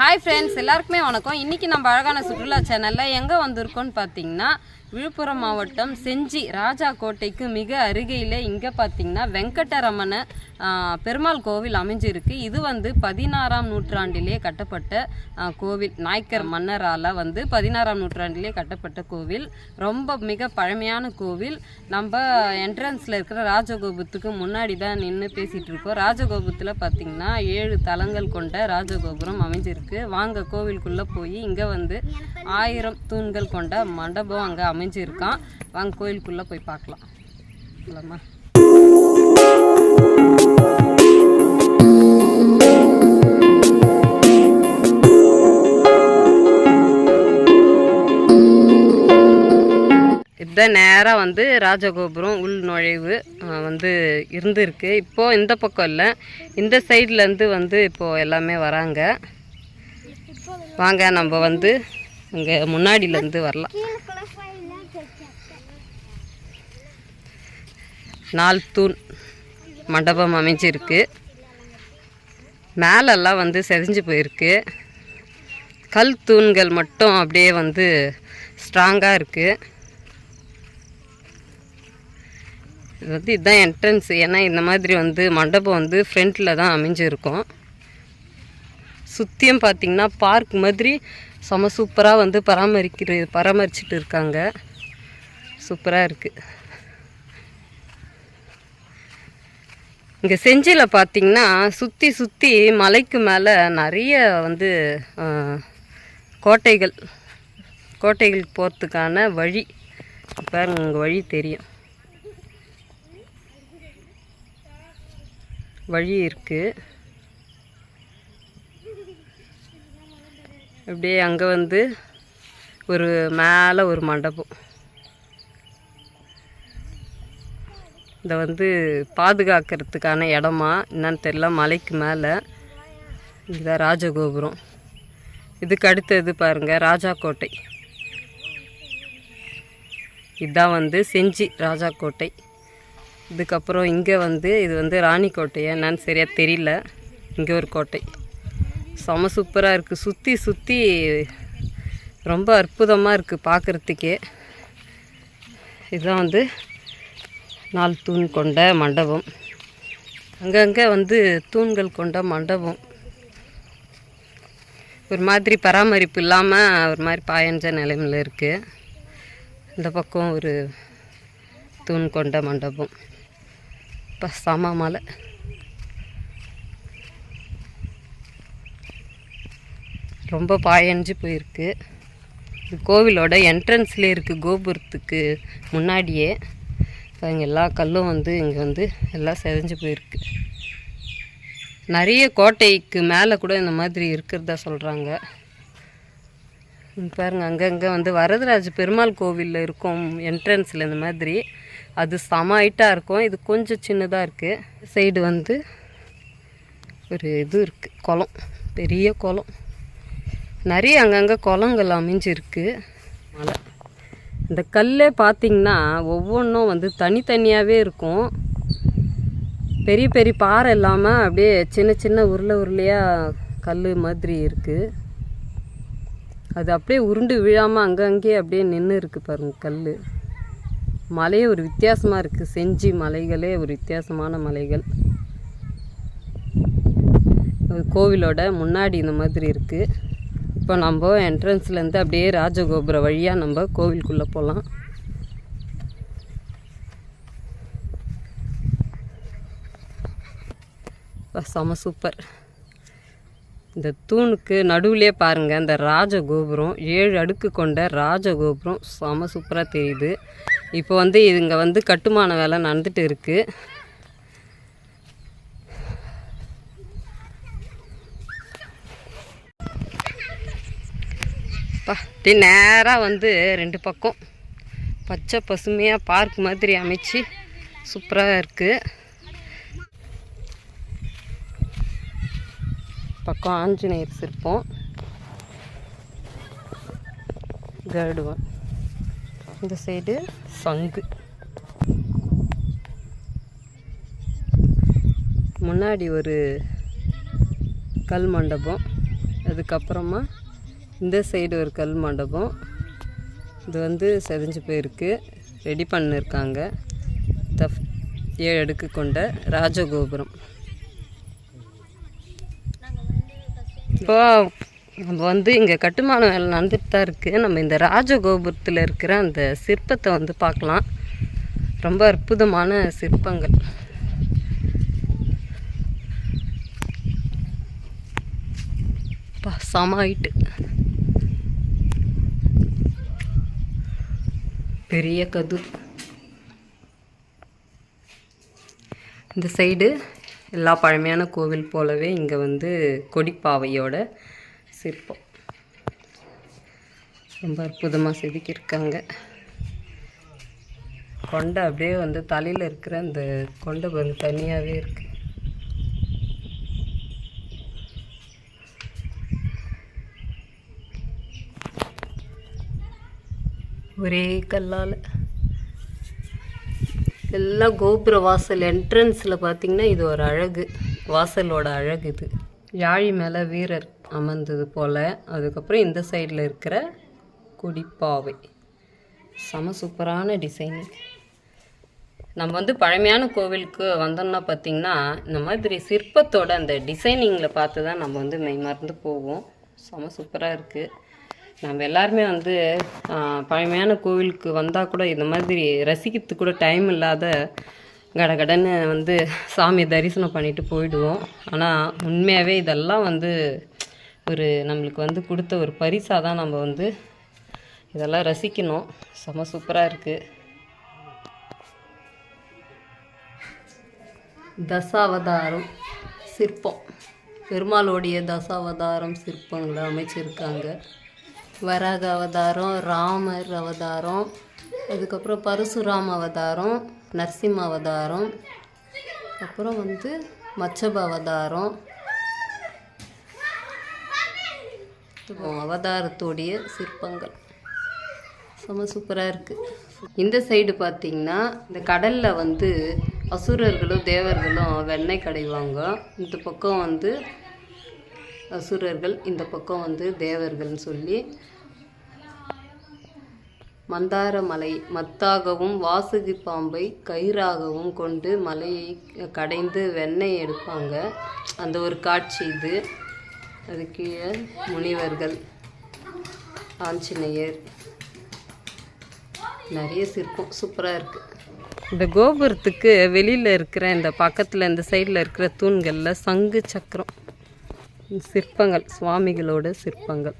Hi friends எல்லாருக்குமே வணக்கம். இன்னைக்கு நம்ம அழகான சுற்றுலா சேனலில் எங்கே வந்திருக்கோன்னு பார்த்தீங்கன்னா விழுப்புரம் மாவட்டம் செஞ்சி ராஜா கோட்டைக்கு மிக அருகையில் இங்கே பார்த்தீங்கன்னா வெங்கடரமண பெருமாள் கோவில் அமைஞ்சிருக்கு. இது வந்து பதினாறாம் நூற்றாண்டிலே கட்டப்பட்ட கோவில். நாயக்கர் மன்னரால் வந்து பதினாறாம் நூற்றாண்டிலே கட்டப்பட்ட கோவில். ரொம்ப மிக பழமையான கோவில். நம்ம என்ட்ரன்ஸில் இருக்கிற ராஜகோபுரத்துக்கு முன்னாடி தான் நின்று பேசிகிட்டு இருக்கோம். ராஜகோபுரத்தில் பார்த்தீங்கன்னா ஏழு தலங்கள் கொண்ட ராஜகோபுரம் அமைஞ்சிருக்கு. வாங்க கோவிலுக்குள்ளே போய் இங்கே வந்து ஆயிரம் தூண்கள் கொண்ட மண்டபம் அங்கே அமைஞ்சிருக்கான். வாங்க கோயிலுக்குள்ளே போய் பார்க்கலாம். இல்லைம்மா இதுதான் நேராக வந்து ராஜகோபுரம் உள் நுழைவு வந்து இருந்திருக்கு. இப்போது இந்த பக்கம் இல்லை. இந்த சைட்லேருந்து வந்து இப்போது எல்லாமே வராங்க. வாங்க நம்ம வந்து இங்கே முன்னாடியிலேருந்து வரலாம். நாலு தூண் மண்டபம் அமைஞ்சிருக்கு. மேலெல்லாம் வந்து செதிஞ்சு போயிருக்கு. கல் தூண்கள் மட்டும் அப்படியே வந்து ஸ்ட்ராங்காக இருக்குது இது வந்து இதுதான் என்ட்ரன்ஸ் ஏன்னா இந்த மாதிரி வந்து மண்டபம் வந்து ஃப்ரண்ட்டில் தான் அமைஞ்சிருக்கும். சுற்றியும் பார்த்தீங்கன்னா பார்க் மாதிரி செம சூப்பராக வந்து பராமரிக்கிற பராமரிச்சுட்டு இருக்காங்க. சூப்பராக இருக்குது இங்கே செஞ்சியில் பார்த்தீங்கன்னா சுற்றி சுற்றி மலைக்கு மேலே நிறைய வந்து கோட்டைகள். கோட்டைகளுக்கு போகிறதுக்கான வழி. பாருங்க உங்கள் வழி தெரியும். வழி இருக்குது அப்படியே அங்கே வந்து ஒரு மேலே ஒரு மண்டபம். இதை வந்து பாதுகாக்கிறதுக்கான இடமா என்னன்னு தெரியல மலைக்கு மேலே. இதுதான் ராஜகோபுரம். இதுக்கு அடுத்தது பாருங்கள் ராஜா கோட்டை இதுதான் வந்து செஞ்சி ராஜா கோட்டை இதுக்கப்புறம் இங்கே வந்து இது வந்து ராணி என்னன்னு சரியாக தெரியல. இங்கே ஒரு கோட்டை. செம சூப்பராக இருக்குது சுற்றி சுற்றி ரொம்ப அற்புதமாக இருக்குது பார்க்குறதுக்கே இதுதான் வந்து நாலு தூண் கொண்ட மண்டபம். அங்கங்கே வந்து தூண்கள் கொண்ட மண்டபம். ஒரு மாதிரி பராமரிப்பு இல்லாமல் ஒரு மாதிரி பாயஞ்ச நிலைமையில் இருக்குது இந்த பக்கம் ஒரு தூண் கொண்ட மண்டபம். இப்போ சம மலை. ரொம்ப பாயஞ்சு போயிருக்கு. இது கோவிலோட என்ட்ரன்ஸ்லேயே இருக்குது கோபுரத்துக்கு முன்னாடியே. பாருங்கள் எல்லா கல்லும் வந்து இங்கே வந்து எல்லாம் செதஞ்சு போயிருக்கு. நிறைய கோட்டைக்கு மேலே கூட இந்த மாதிரி இருக்கிறதா சொல்கிறாங்க பாருங்கள் அங்கங்கே வந்து வரதராஜ பெருமாள் கோவிலில் இருக்கும் என்ட்ரன்ஸில் இந்த மாதிரி. அது செம ஹைட்டாக இருக்கும். இது கொஞ்சம் சின்னதாக இருக்குது சைடு வந்து ஒரு இது இருக்குது குளம் பெரிய குளம். நிறைய அங்கங்கே குளங்கள் அமைஞ்சிருக்கு. மலை. இந்த கல்லே பார்த்தீங்கன்னா ஒவ்வொன்றும் வந்து தனித்தனியாகவே இருக்கும். பெரிய பெரிய பாறை இல்லாமல் அப்படியே சின்ன சின்ன உருளை உருளையாக கல் மாதிரி இருக்குது அது அப்படியே உருண்டு விழாமல் அங்கங்கே அப்படியே நின்று இருக்குது பாருங்க கல் மலையே ஒரு வித்தியாசமாக இருக்குது செஞ்சி மலைகளே ஒரு வித்தியாசமான மலைகள். கோவிலோட முன்னாடி இந்த மாதிரி இருக்குது இப்போ நம்ம என்ட்ரன்ஸ்லேருந்து அப்படியே ராஜகோபுர வழியாக நம்ம கோவிலுக்குள்ளே போகலாம் செம சூப்பர். இந்த தூணுக்கு நடுவுலே பாருங்கள் இந்த ராஜகோபுரம் ஏழு அடுக்கு கொண்ட ராஜகோபுரம் செம சூப்பராக தெரியுது. இப்போ வந்து இங்கே வந்து கட்டுமான வேலை நடந்துட்டு இருக்குது அப்பா. அப்படியே நேராக வந்து ரெண்டு பக்கம் பச்சை பசுமையாக பார்க் மாதிரி அமைச்சு சூப்பராக இருக்குது பக்கம் ஆஞ்சநேயர் சிற்பம். கருடுவன் இந்த சைடு சங்கு. முன்னாடி ஒரு கல் மண்டபம் அதுக்கப்புறமா இந்த சைடு ஒரு கல் மண்டபம். இது வந்து செதஞ்சு போயிருக்கு. ரெடி பண்ணிருக்காங்க. த ஏழு அடுக்கு கொண்ட ராஜகோபுரம். இப்போ நம்ம வந்து இங்கே கட்டுமானம் வேலை நடந்துட்டு தான் இருக்குது நம்ம இந்த ராஜகோபுரத்தில் இருக்கிற அந்த சிற்பத்தை வந்து பார்க்கலாம். ரொம்ப அற்புதமான சிற்பங்கள். செம ஹைட்டு பெரிய கது. இந்த சைடு எல்லா பழமையான கோவில் போலவே இங்கே வந்து கொடிப்பாவையோட சிற்பம். ரொம்ப அற்புதமாக செதுக்கியிருக்காங்க. கொண்டை அப்படியே வந்து தலையில் இருக்கிற அந்த கொண்டை வந்து தனியாகவே இருக்குது ஒரே கல்லால். எல்லாம் கோபுர வாசல் என்ட்ரன்ஸில் பார்த்தீங்கன்னா இது ஒரு அழகு. வாசலோட அழகு இது. யாழி மேலே வீரர் அமர்ந்தது போல். அதுக்கப்புறம் இந்த சைடில் இருக்கிற குடிப்பாவை. செம சூப்பரான டிசைனு நம்ம வந்து பழமையான கோவிலுக்கு வந்தோம்னா பார்த்திங்கன்னா இந்த மாதிரி சிற்பத்தோட அந்த டிசைனிங்கில் பார்த்து தான் நம்ம வந்து மெய்மறந்து போவோம். செம சூப்பராக இருக்குது நம்ம எல்லாருமே வந்து பழமையான கோவிலுக்கு வந்தால் கூட இந்த மாதிரி ரசிக்கிறதுக்கு கூட டைம் இல்லாத கடகடன்னு வந்து சாமி தரிசனம் பண்ணிட்டு போயிடுவோம். ஆனால் உண்மையாகவே இதெல்லாம் வந்து ஒரு நம்மளுக்கு வந்து கொடுத்த ஒரு பரிசாக தான் நம்ம வந்து இதெல்லாம் ரசிக்கணும். செம சூப்பராக இருக்குது தசாவதாரம் சிற்பம். பெருமாளுடைய தசாவதாரம் சிற்பங்களை அமைச்சிருக்காங்க. வராக அவதாரம் ராமர் அவதாரம் அதுக்கப்புறம் பரசுராம அவதாரம் நரசிம்ம அவதாரம் அப்புறம் வந்து மச்சப அவதாரம் அவதாரத்துடைய சிற்பங்கள். செம சூப்பராக இருக்குது இந்த சைடு பார்த்திங்கன்னா இந்த கடலில் வந்து அசுரர்களும் தேவர்களும் வெண்ணெய் கடைவாங்க. இந்த பக்கம் வந்து அசுரர்கள் இந்த பக்கம் வந்து தேவர்கள்னு சொல்லி மந்தார மலை மத்தாகவும் வாசுகி பாம்பை கயிறாகவும் கொண்டு மலையை கடைந்து வெண்ணெய் எடுப்பாங்க. அந்த ஒரு காட்சி இது. அது கீழே முனிவர்கள் ஆஞ்சநேயர். நிறைய சிற்பம். சூப்பராக இருக்குது இந்த கோபுரத்துக்கு வெளியில் இருக்கிற இந்த பக்கத்தில் இந்த சைடில் இருக்கிற தூண்களில் சங்கு சக்கரம். சிற்பங்கள் சுவாமிகளோட சிற்பங்கள்.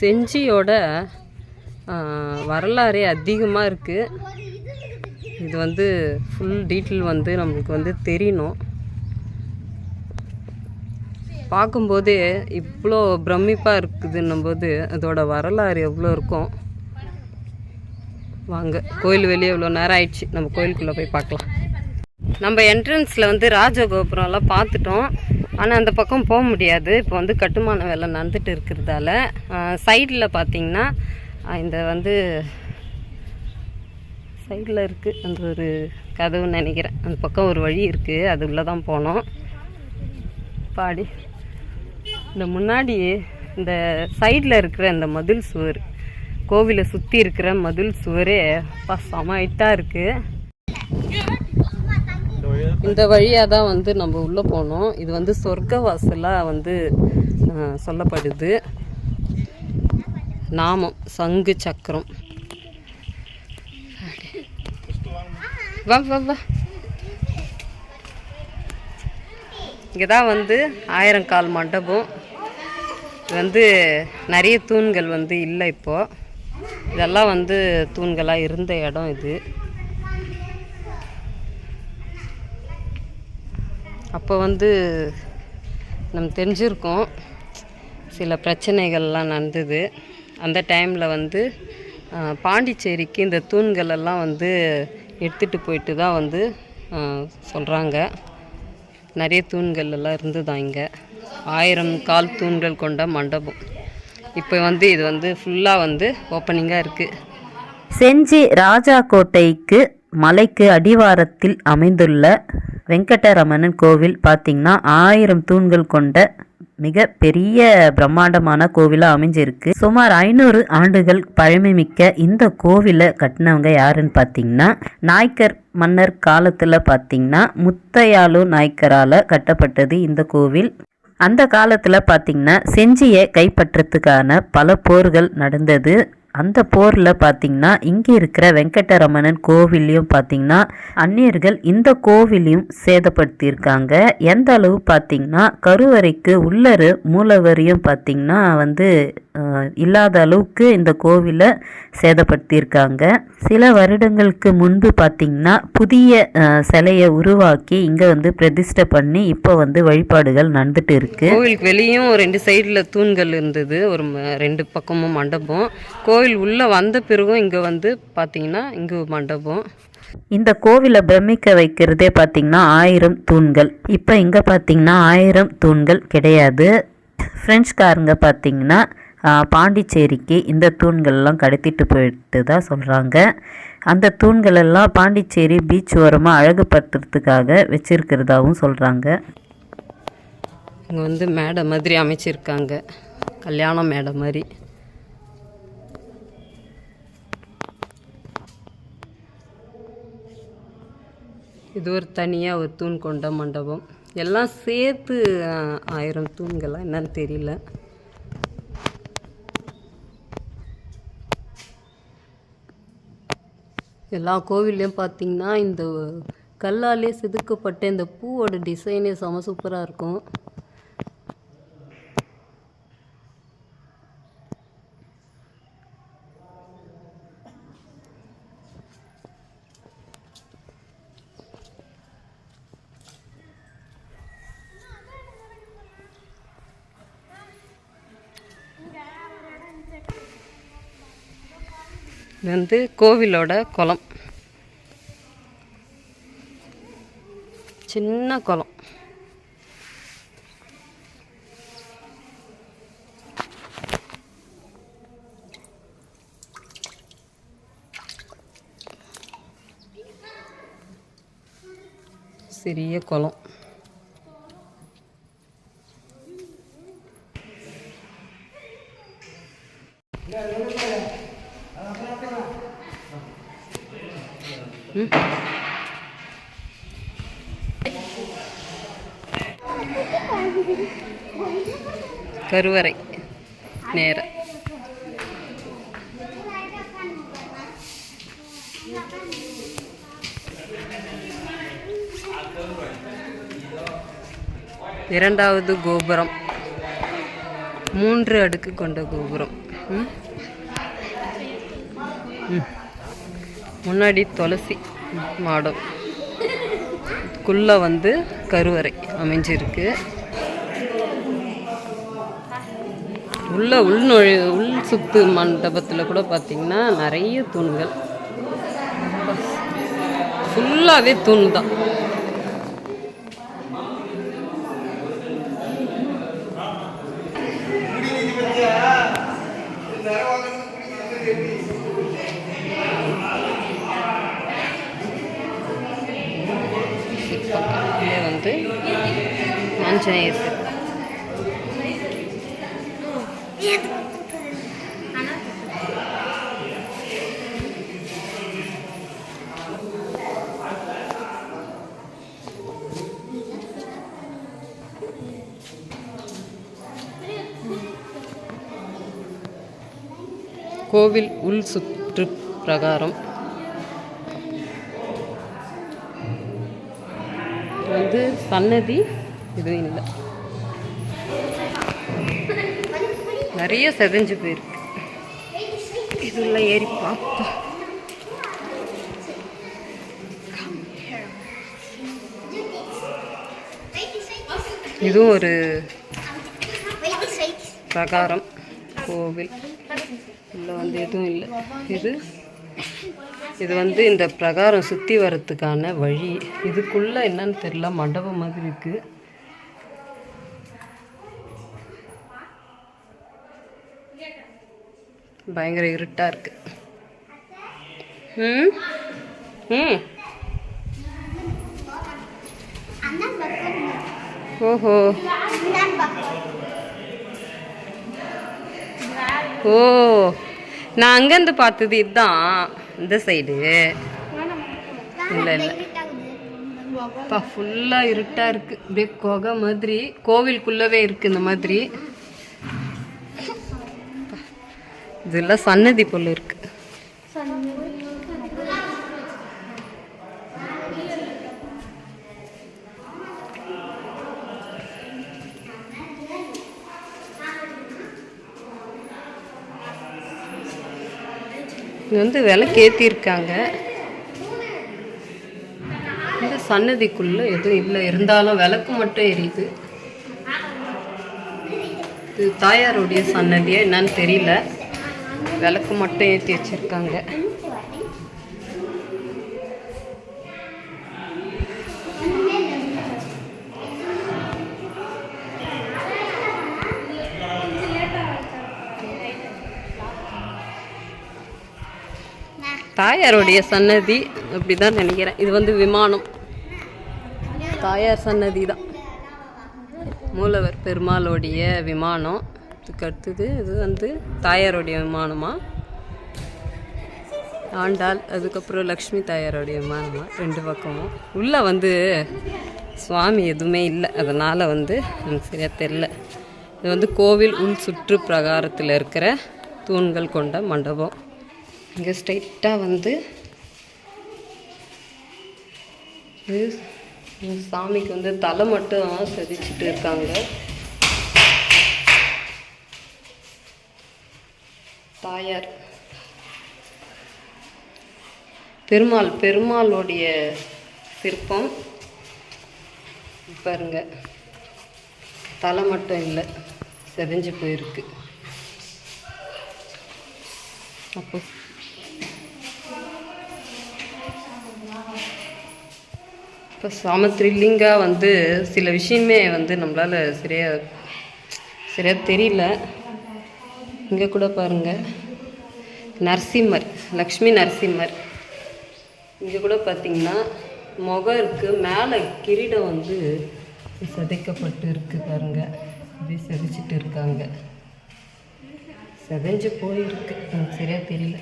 செஞ்சியோட வரலாறே அதிகமாக இருக்குது இது வந்து ஃபுல் டீட்டெயில் வந்து நம்மளுக்கு வந்து தெரியணும். பார்க்கும்போதே இவ்வளோ பிரமிப்பாக இருக்குதுன்னும் போது அதோட வரலாறு எவ்வளோ இருக்கும். வாங்க. கோயில் வெளியே இவ்வளோ நேரம் ஆயிடுச்சு. நம்ம கோயிலுக்குள்ளே போய் பார்க்கலாம். நம்ம என்ட்ரன்ஸில் வந்து ராஜகோபுரம்லாம் பார்த்துட்டோம். ஆனால் அந்த பக்கம் போக முடியாது. இப்போ வந்து கட்டுமான வேலை நடந்துட்டு இருக்கிறதால சைடில் பார்த்தீங்கன்னா இந்த வந்து சைடில் இருக்குது அந்த ஒரு கதவுன்னு நினைக்கிறேன். அந்த பக்கம் ஒரு வழி இருக்குது அது உள்ளே தான் போனோம். பாடி. இந்த முன்னாடி இந்த சைடில் இருக்கிற இந்த மதில் சுவர் கோவிலை சுற்றி இருக்கிற மதில் சுவரே அப்பா செம ஹைட்டாக இருக்குது இந்த வழியாக தான் வந்து நம்ம உள்ளே போனோம். இது வந்து சொர்க்க வாசலாக வந்து சொல்லப்படுது. நாமம் சங்கு சக்கரம். வா வா வா. இங்கே தான் வந்து ஆயிரங்கால் மண்டபம். இது வந்து நிறைய தூண்கள் வந்து இல்லை இப்போது இதெல்லாம் வந்து தூண்களாக இருந்த இடம் இது. அப்போ வந்து நம்ம தெரிஞ்சிருக்கோம் சில பிரச்சனைகள்லாம் நடந்தது. அந்த டைமில் வந்து பாண்டிச்சேரிக்கு இந்த தூண்கள் எல்லாம் வந்து எடுத்துகிட்டு போயிட்டு தான் வந்து சொல்கிறாங்க நிறைய தூண்கள் எல்லாம் இருந்துதான் இங்கே. ஆயிரம் கால் தூண்கள் கொண்ட மண்டபம். இப்போ வந்து இது வந்து ஃபுல்லாக வந்து ஓப்பனிங்காக இருக்குது செஞ்சி ராஜா கோட்டைக்கு மலைக்கு அடிவாரத்தில் அமைந்துள்ள வெங்கடரமணன் கோவில் பார்த்திங்கன்னா ஆயிரம் தூண்கள் கொண்ட மிக பெரிய பிரம்மாண்டமான கோவிலாக அமைஞ்சிருக்கு. சுமார் ஐநூறு ஆண்டுகள் பழமைமிக்க இந்த கோவிலை கட்டினவங்க யாருன்னு பார்த்தீங்கன்னா நாய்க்கர் மன்னர் காலத்தில் பார்த்தீங்கன்னா முத்தையாலு நாய்க்கரால் கட்டப்பட்டது இந்த கோவில். அந்த காலத்தில் பார்த்திங்கன்னா செஞ்சியை கைப்பற்றத்துக்கான பல போர்கள் நடந்தது. அந்த போரில் பார்த்தீங்கன்னா இங்கே இருக்கிற வெங்கடரமணன் கோவிலையும் பார்த்தீங்கன்னா அந்நியர்கள் இந்த கோவிலையும் சேதப்படுத்தியிருக்காங்க. எந்த அளவு பார்த்தீங்கன்னா கருவறைக்கு உள்ளரு மூலவரையும் பார்த்தீங்கன்னா வந்து இல்லாத அளவுக்கு இந்த கோவிலை சேதப்படுத்தியிருக்காங்க. சில வருடங்களுக்கு முன்பு பார்த்தீங்கன்னா புதிய சிலையை உருவாக்கி இங்கே வந்து பிரதிஷ்டை பண்ணி இப்போ வந்து வழிபாடுகள் நடந்துட்டு இருக்கு. கோவிலுக்கு வெளியும் ரெண்டு சைடில் தூண்கள் இருந்தது. ஒரு ம- ரெண்டு பக்கமும் மண்டபம். கோவில் உள்ளே வந்த பிறகும் இங்கே வந்து பார்த்தீங்கன்னா இங்கே மண்டபம். இந்த கோவிலை பிரமிக்க வைக்கிறதே பார்த்தீங்கன்னா ஆயிரம் தூண்கள். இப்போ இங்கே பார்த்தீங்கன்னா ஆயிரம் தூண்கள் கிடையாது. ஃப்ரெஞ்சுக்காரங்க பார்த்தீங்கன்னா பாண்டிச்சேரிக்கு இந்த தூண்கள்லாம் கடத்திட்டு போயிட்டு தான் சொல்கிறாங்க அந்த தூண்கள் எல்லாம் பாண்டிச்சேரி பீச் ஓரமாக அழகுபடுத்துறதுக்காக வச்சிருக்கிறதாவும் சொல்கிறாங்க இங்கே வந்து மேடை மாதிரி அமைச்சிருக்காங்க. கல்யாண மேடை மாதிரி. இது ஒரு தனியாக ஒரு தூண் கொண்ட மண்டபம். எல்லாம் சேர்த்து ஆயிரம் தூண்களாக என்னன்னு தெரியல. எல்லா கோவில்லையும் பார்த்தீங்கன்னா இந்த கல்லாலே செதுக்கப்பட்ட இந்த பூவோட டிசைனே செம சூப்பராக இருக்கும். இது வந்து கோவிலோட குளம். சின்ன குளம். சிறிய குளம். கருவறை நேரம் இரண்டாவது கோபுரம். மூன்று அடுக்கு கொண்ட கோபுரம். முன்னாடி துளசி மாடம். குள்ளே வந்து கருவறை அமைஞ்சிருக்கு. உள்ள உள்நுழை உள் சுத்து மண்டபத்தில் கூட பார்த்தீங்கன்னா நிறைய தூண்கள். ஃபுல்லாகவே தூண் தான். வந்து ஆஞ்சநேயர் உள் சுற்று பிரகாரம். வந்து சன்னதி எதுவும் இல்லை. நிறைய செதஞ்சு போயிருக்கு. இதுள்ள ஏறி பார்ப்போம் இதுவும் ஒரு பிரகாரம். கோவில். உள்ள வந்து எதுவும் இல்லை. இது இது வந்து இந்த பிரகாரம் சுற்றி வர்றதுக்கான வழி. இதுக்குள்ளே என்னன்னு தெரியல மண்டபம் மாதிரி இருக்குது பயங்கர இருட்டாக இருக்கு. ம்? ம். ஓஹோ. ஓ. நான் அங்கேருந்து பார்த்தது இதுதான் இந்த சைடு இல்லை இல்லை அப்பா ஃபுல்லாக இருட்டாக இருக்குது அப்படியே குகை மாதிரி கோவிலுக்குள்ளவே இருக்குது இந்த மாதிரி. இதெல்லாம் சன்னதி போல இருக்கு. இது வந்து விலைக்கேற்றிருக்காங்க இந்த சன்னதிக்குள்ளே எதுவும் இல்லை. இருந்தாலும் விளக்கு மட்டும் எரியுது. இது தாயாருடைய சன்னதியாக என்னன்னு தெரியல. விளக்கு மட்டும் ஏற்றி வச்சிருக்காங்க. தாயாருடைய சன்னதி அப்படிதான் நினைக்கிறேன். இது வந்து விமானம். தாயார் சன்னதி தான். மூலவர் பெருமாளுடைய விமானம். இதுக்கு அடுத்தது இது வந்து தாயாருடைய விமானமா? ஆண்டாள் அதுக்கப்புறம் லக்ஷ்மி தாயாருடைய விமானமா? ரெண்டு பக்கமும். உள்ளே வந்து சுவாமி எதுவுமே இல்லை. அதனால் வந்து எனக்கு சரியாக தெரில இது வந்து கோவில் உள் சுற்று பிரகாரத்தில் இருக்கிற தூண்கள் கொண்ட மண்டபம். இங்கே ஸ்ட்ரைட்டாக வந்து இது சாமிக்கு வந்து தலை மட்டும் செதிச்சிட்டு இருக்காங்க. தாயார். பெருமாள் பெருமாளுடைய சிற்பம். பாருங்க. தலை மட்டும் இல்லை செதஞ்சு போயிருக்கு. அப்போ இப்போ செம த்ரில்லிங்காக வந்து சில விஷயமே வந்து நம்மளால் சரியாக சரியாக தெரியல. இங்கே கூட பாருங்கள் நரசிம்மர் லக்ஷ்மி நரசிம்மர். இங்கே கூட பார்த்தீங்கன்னா முகம் இருக்குது மேலே கிரீடம் வந்து சிதைக்கப்பட்டு இருக்குது பாருங்கள் அப்படியே செதைச்சிட்டு இருக்காங்க. செதைஞ்சு போயிருக்கு. எனக்கு சரியாக தெரியல.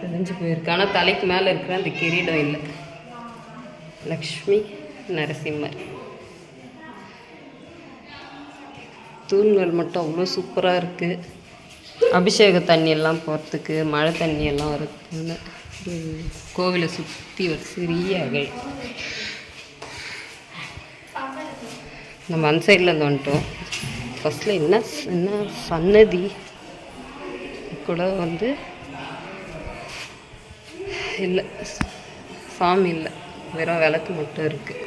செதைஞ்சு போயிருக்கு. ஆனால் தலைக்கு மேலே இருக்கிற அந்த கிரீடம் இல்லை. லக்ஷ்மி நரசிம்மர். தூண்கள் மட்டும் அவ்வளோ சூப்பராக இருக்குது அபிஷேக தண்ணியெல்லாம் போகிறதுக்கு மழை தண்ணி எல்லாம் வரதுக்குன்னு கோவிலை சுற்றி ஒரு சிறிய அகழ். நம்ம அந்த சைடில் இருந்து வந்துட்டோம். ஃபஸ்ட்டில் என்ன என்ன சன்னதி? கூட வந்து இல்லை சாமி இல்லை. வெறும் விளக்கு மட்டும் இருக்குது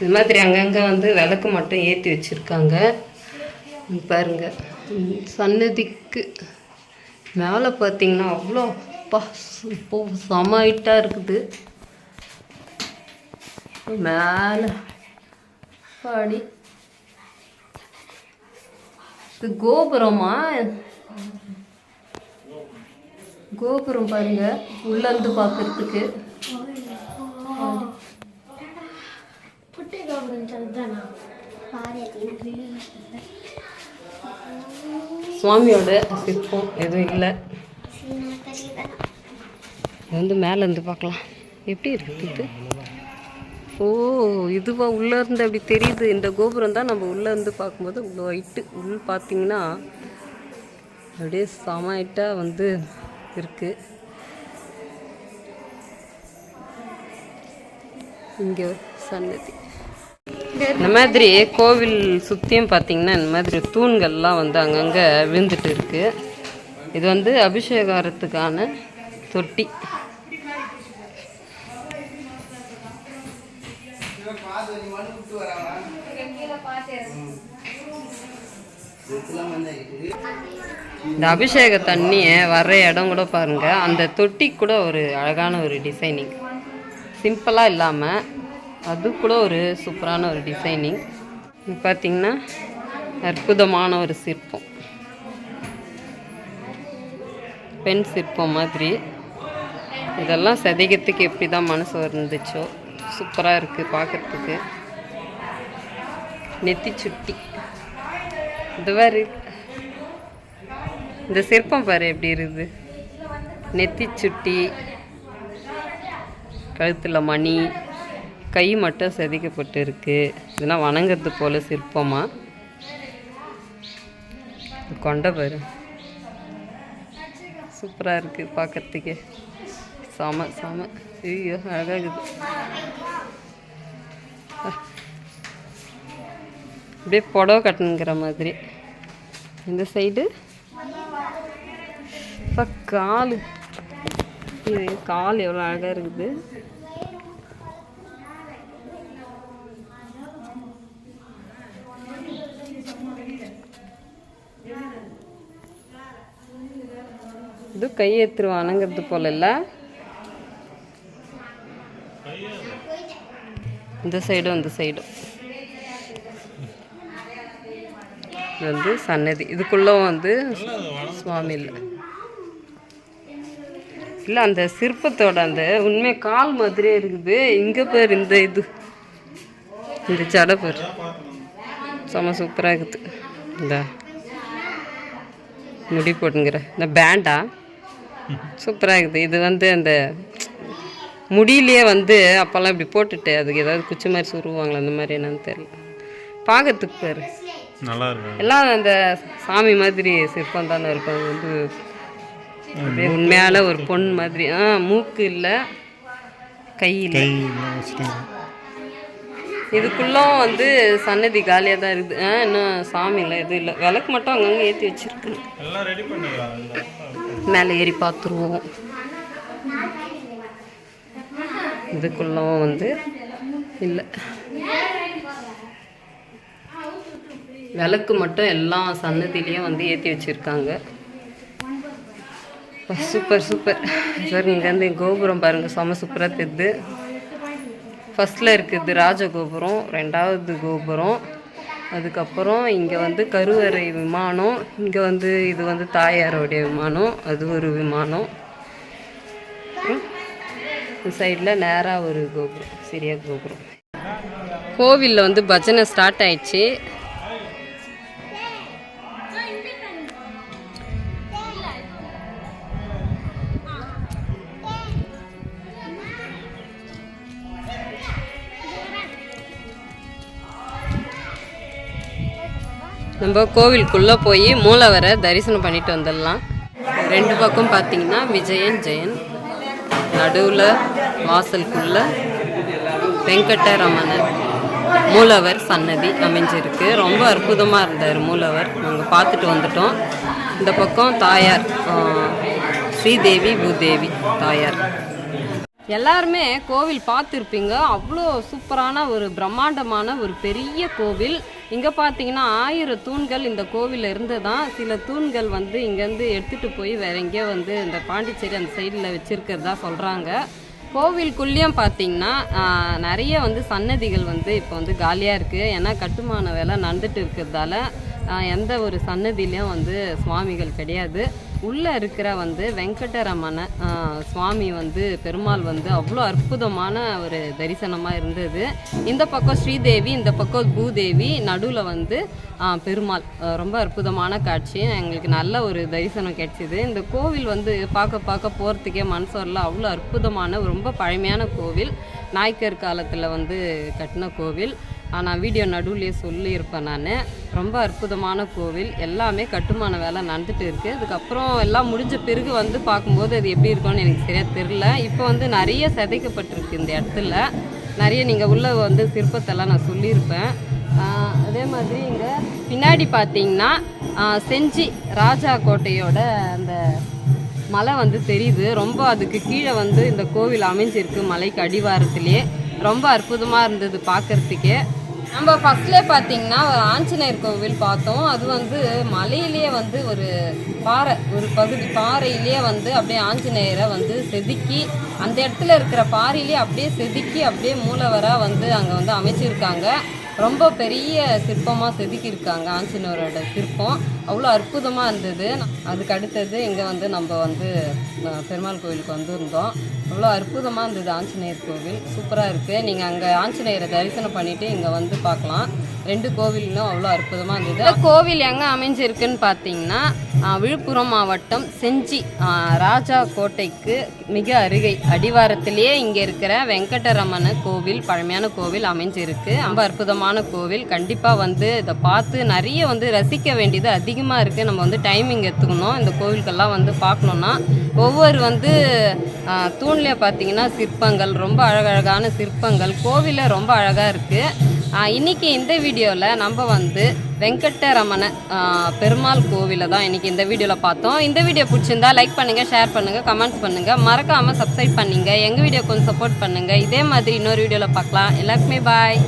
இது மாதிரி அங்கங்கே வந்து விளக்கு மட்டும் ஏற்றி வச்சுருக்காங்க. பாருங்கள் சன்னதிக்கு மேலே பார்த்தீங்கன்னா அவ்வளோ அப்பா இப்போ செம ஹைட்டாக இருக்குது. மேலே பாடி. இது கோபுரமா? கோபுரம் பாருங்க. பார்க்கறதுக்கு சுவாமியோட சிற்பம் எதுவும் இல்லை. இது வந்து மேலே இருந்து பார்க்கலாம். எப்படி இருக்குது இது? ஓ இதுவா உள்ளே இருந்து அப்படி தெரியுது. இந்த கோபுரம் தான் நம்ம உள்ளே இருந்து பார்க்கும்போது இவ்வளோ ஹைட்டு உள் பார்த்தீங்கன்னா அப்படியே செம ஹைட்டாக வந்து இருக்குது இங்கே சன்னதி. இந்த மாதிரி கோவில் சுற்றியும் பார்த்தீங்கன்னா இந்த மாதிரி தூண்கள்லாம் வந்து அங்கங்கே விழுந்துட்டு இருக்கு இது வந்து அபிஷேகாரத்துக்கான தொட்டி. இந்த அபிஷேக தண்ணியை வர்ற இடம் கூட பாருங்க. அந்த தொட்டி கூட ஒரு அழகான ஒரு டிசைனிங் சிம்பிளாக இல்லாமல் அது கூட ஒரு சூப்பரான ஒரு டிசைனிங். பார்த்தீங்கன்னா அற்புதமான ஒரு சிற்பம். பெண் சிற்பம் மாதிரி. இதெல்லாம் செதைக்கிறதுக்கு எப்படி தான் மனசு இருந்துச்சோ சூப்பராக இருக்குது பார்க்குறதுக்கு நெத்தி சுட்டி. இது இந்த சிற்பம் பாரு எப்படி இருக்குது. நெத்தி சுட்டி கழுத்தில் மணி. கை மட்டும் செதுக்கப்பட்டுருக்கு. இதெல்லாம் வணங்குறது போல் சிற்பமாக கொண்ட பாரு. சூப்பராக இருக்குது பார்க்கறதுக்கே செம செம. ஐயோ அழகாக இருக்குது அப்படியே புடவை கட்டணுங்கிற மாதிரி. இந்த சைடு? இப்போ கால். கால் எவ்வளோ அழகாக இருக்குது. இது கை எடுத்துரு வணங்குறது போல இல்லை இந்த சைடும் இந்த சைடும். இது வந்து சன்னதி. இதுக்குள்ளே வந்து சுவாமி இல்லை. இல்லை அந்த சிற்பத்தோட அந்த உண்மை கால் மாதிரியே இருக்குது. இங்கே பேர் இந்த இது. இந்த ஜடை பேர். செம சூப்பராக இருக்குது. இந்த. முடி போட்டுங்கிற. இந்த பேண்டா. சூப்பராக இருக்குது. இது வந்து அந்த முடியிலேயே வந்து அப்போல்லாம் இப்படி போட்டுட்டு அதுக்கு ஏதாவது குச்சி மாதிரி சுருவாங்களே அந்த மாதிரி என்னன்னு தெரியல. பார்க்கறதுக்கு பேர். நல்லா இருக்கு. எல்லாம் அந்த சாமி மாதிரி சிற்பம் தானே இருக்கும். அது வந்து உண்மையான ஒரு பொன் மாதிரி. ஆ மூக்கு இல்லை கை இல்லை. இதுக்குள்ளும் வந்து சன்னதி காலியாக தான் இருக்குது. ஆ இன்னும் சாமி இல்லை எதுவும் இல்லை. விளக்கு மட்டும் அங்கங்கே ஏற்றி வச்சிருக்கு எல்லாம் ரெடி பண்ணிக்கலாம் மேலே ஏறி பார்த்துருவோம். இதுக்குள்ளவும் வந்து இல்லை. விளக்கு மட்டும் எல்லா சன்னதிலையும் வந்து ஏற்றி வச்சுருக்காங்க. Super super. சார் இங்கேருந்து கோபுரம் பாருங்கள் செம சூப்பராக தெரியுது. ஃபஸ்ட்டில் இருக்குது ராஜகோபுரம் ரெண்டாவது கோபுரம். அதுக்கப்புறம் இங்கே வந்து கருவறை விமானம் இங்கே வந்து இது வந்து தாயாரோடைய விமானம் அது ஒரு விமானம். இந்த சைடில் நேராக ஒரு கோபுரம் சிறிய கோபுரம். கோவிலில் வந்து பஜனை ஸ்டார்ட் ஆயிடுச்சு. நம்ம கோவிலுக்குள்ளே போய் மூலவரை தரிசனம் பண்ணிட்டு வந்துடலாம். ரெண்டு பக்கம் பார்த்தீங்கன்னா விஜயன் ஜெயன். நடுவில் வாசலுக்குள்ள வெங்கடரமணர் மூலவர் சன்னதி அமைஞ்சிருக்கு. ரொம்ப அற்புதமாக இருந்தார் மூலவர். நாங்கள் பார்த்துட்டு வந்துட்டோம். இந்த பக்கம் தாயார் ஸ்ரீதேவி பூதேவி தாயார். எல்லாருமே கோவில் பார்த்துருப்பீங்க. அவ்வளோ சூப்பரான ஒரு பிரம்மாண்டமான ஒரு பெரிய கோவில். இங்கே பார்த்தீங்கன்னா ஆயிரம் தூண்கள் இந்த கோவிலில் இருந்து தான் சில தூண்கள் வந்து இங்கேருந்து எடுத்துகிட்டு போய் வேற எங்கேயோ வந்து இந்த பாண்டிச்சேரி அந்த சைடில் வச்சுருக்கிறதா சொல்கிறாங்க கோவிலுக்குள்ளேயும் பார்த்தீங்கன்னா நிறைய வந்து சன்னதிகள் வந்து இப்போ வந்து காலியாக இருக்குது ஏன்னா கட்டுமான வேலை நடந்துட்டு இருக்கிறதால எந்த ஒரு சன்னதியிலையும் வந்து சுவாமிகள் கிடையாது. உள்ளே இருக்கிற வந்து வெங்கடரமண சுவாமி வந்து பெருமாள் வந்து அவ்வளோ அற்புதமான ஒரு தரிசனமாக இருந்தது. இந்த பக்கம் ஸ்ரீதேவி இந்த பக்கம் பூதேவி நடுவில் வந்து பெருமாள். ரொம்ப அற்புதமான காட்சி. எங்களுக்கு நல்ல ஒரு தரிசனம் கிடைச்சிது. இந்த கோவில் வந்து பார்க்க பார்க்க போகிறதுக்கே மனசு வரல. அவ்வளோ அற்புதமான ரொம்ப பழமையான கோவில். நாயக்கர் காலத்தில் வந்து கட்டின கோவில். நான் வீடியோ நடுவுலேயே சொல்லியிருப்பேன் நான். ரொம்ப அற்புதமான கோவில். எல்லாமே கட்டுமான வேலை நடந்துட்டு இருக்குது அதுக்கப்புறம் எல்லாம் முடிஞ்ச பிறகு வந்து பார்க்கும்போது அது எப்படி இருக்கும்னு எனக்கு சரியாக தெரில இப்போ வந்து நிறைய சிதைக்கப்பட்டிருக்கு இந்த இடத்துல. நிறைய நீங்கள் உள்ள வந்து சிற்பத்தெல்லாம் நான் சொல்லியிருப்பேன். அதே மாதிரி இங்கே பின்னாடி பார்த்தீங்கன்னா செஞ்சி ராஜா கோட்டையோட அந்த மலை வந்து தெரியுது. ரொம்ப அதுக்கு கீழே வந்து இந்த கோவில் அமைஞ்சிருக்கு மலைக்கு அடிவாரத்திலேயே ரொம்ப அற்புதமாக இருந்தது பார்க்கறதுக்கே. நம்ம ஃபஸ்ட்லேயே பார்த்தீங்கன்னா ஒரு ஆஞ்சநேயர் கோவில் பார்த்தோம். அது வந்து மலையிலேயே வந்து ஒரு பாறை ஒரு பகுதி பாறையிலேயே வந்து அப்படியே ஆஞ்சநேயரை வந்து செதுக்கி அந்த இடத்துல இருக்கிற பாறையிலேயே அப்படியே செதுக்கி அப்படியே மூலவராக வந்து அங்கே வந்து அமைச்சிருக்காங்க. ரொம்ப பெரிய சிற்பமாக செதுக்கியிருக்காங்க ஆஞ்சநேயரோட சிற்பம். அவ்வளோ அற்புதமாக இருந்தது. அதுக்கு அடுத்தது இங்கே வந்து நம்ம வந்து பெருமாள் கோவிலுக்கு வந்திருந்தோம். அவ்வளோ அற்புதமாக இருந்தது ஆஞ்சநேயர் கோவில். சூப்பராக இருக்குது நீங்கள் அங்கே ஆஞ்சநேயரை தரிசனம் பண்ணிவிட்டு இங்கே வந்து பார்க்கலாம். ரெண்டு கோவிலும் அவ்வளோ அற்புதமாக இருந்தது. கோவில் எங்கே அமைஞ்சிருக்குன்னு பார்த்தீங்கன்னா விழுப்புரம் மாவட்டம் செஞ்சி ராஜா கோட்டைக்கு மிக அருகை அடிவாரத்திலேயே இங்கே இருக்கிற வெங்கடரமண கோவில் பழமையான கோவில் அமைஞ்சிருக்கு. ரொம்ப அற்புதமான கோவில். கண்டிப்பாக வந்து இதை பார்த்து நிறைய வந்து ரசிக்க வேண்டியது அதிகமாக இருக்குது நம்ம வந்து டைமிங் எடுத்துக்கணும். இந்த கோவிலுக்கெல்லாம் வந்து பார்க்கணுன்னா ஒவ்வொரு வந்து தூண்லேயே பார்த்தீங்கன்னா சிற்பங்கள் ரொம்ப அழகழகான சிற்பங்கள். கோவிலில் ரொம்ப அழகாக இருக்குது இன்றைக்கி இன்னைக்கு இந்த வீடியோவில் நம்ம வந்து வெங்கட்டரமண பெருமாள் கோவிலை தான் இன்றைக்கி இந்த வீடியோவில் பார்த்தோம். இந்த வீடியோ பிடிச்சிருந்தா லைக் பண்ணுங்கள் ஷேர் பண்ணுங்கள் கமெண்ட்ஸ் பண்ணுங்கள் மறக்காமல் சப்ஸ்கிரைப் பண்ணிங்க. எங்கள் வீடியோ கொஞ்சம் சப்போர்ட் பண்ணுங்கள் இதே மாதிரி இன்னொரு வீடியோவில் பார்க்கலாம். எல்லாருக்குமே பாய்